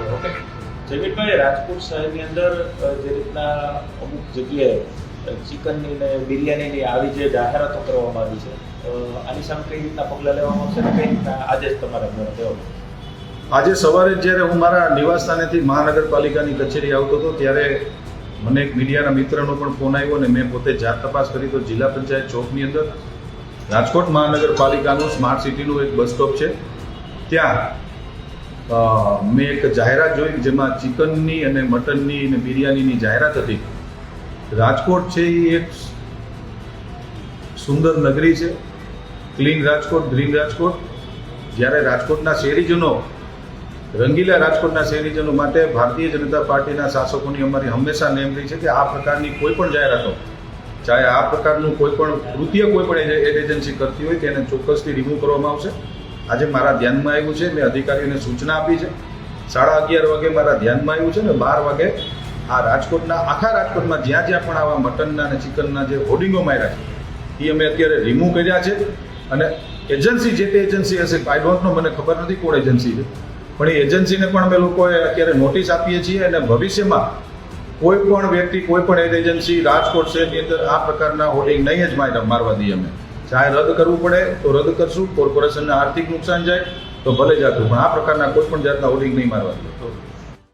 Hello okay. Jayvirbhai Rajkot શહેરની અંદર જે રીતના અમુક જગ્યાએ ચિકનની ને બિરયાનીની આવી જે જાહેરાતો કરવામાં આવી છે આની સામે કઈ રીતના પગલાં લેવામાં આવશે અને કઈ રીતના જ તમારે અંદર કહેવાનું આજે સવારે જ્યારે હું મારા નિવાસસ્થાનેથી મહાનગરપાલિકાની કચેરી આવતો હતો, ત્યારે મને એક મીડિયાના મિત્રનો પણ ફોન આવ્યો અને મેં પોતે જાત તપાસ કરી તો જિલ્લા પંચાયત ચોકની અંદર રાજકોટ મહાનગરપાલિકાનું સ્માર્ટ સિટીનું એક બસ સ્ટોપ છે. ત્યાં મેં એક જાહેરાત જોઈ જેમાં ચિકનની અને મટનની અને બિરયાનીની જાહેરાત હતી. રાજકોટ છે એ એક સુંદર નગરી છે. Clean Rajkot, green Rajkot. જ્યારે રાજકોટના શહેરીજનો, રંગીલા રાજકોટના શહેરીજનો માટે ભારતીય જનતા પાર્ટીના શાસકોની અમારી હંમેશા નેમ રહી છે કે આ પ્રકારની કોઈ પણ જાહેરાતો, ચાહે આ પ્રકારનું કોઈ પણ કૃત્ય કોઈ પણ એજન્સી કરતી હોય તેને ચોક્કસથી રિમૂવ કરવામાં આવશે. આજે મારા ધ્યાનમાં આવ્યું છે, મેં અધિકારીઓને સૂચના આપી છે. સાડા અગિયાર વાગે મારા ધ્યાનમાં આવ્યું છે ને બાર વાગે આ રાજકોટના, આખા રાજકોટમાં જ્યાં જ્યાં પણ આવા મટનના અને ચિકનના જે હોર્ડિંગો માર્યા છે, એ અમે અત્યારે રિમૂવ કર્યા છે. અને એજન્સી જે તે એજન્સી હશે આઈ ડોન્ટ નો મને ખબર નથી કોણ એજન્સી છે. પણ એ એજન્સીને પણ અમે લોકોએ અત્યારે નોટિસ આપીએ છીએ અને ભવિષ્યમાં કોઈ પણ વ્યક્તિ, કોઈ પણ એજન્સી રાજકોટ શહેરની અંદર આ પ્રકારના હોર્ડિંગ નહીં જ માર- મારવા દઈએ અમે. ચાહે રદ કરવું પડે તો રદ કરશું, કોર્પોરેશનને આર્થિક નુકસાન જાય, તો ભલે જાતું, પણ આ પ્રકારના કોઈ પણ જાતના ઓડિંગ નહીં મારવા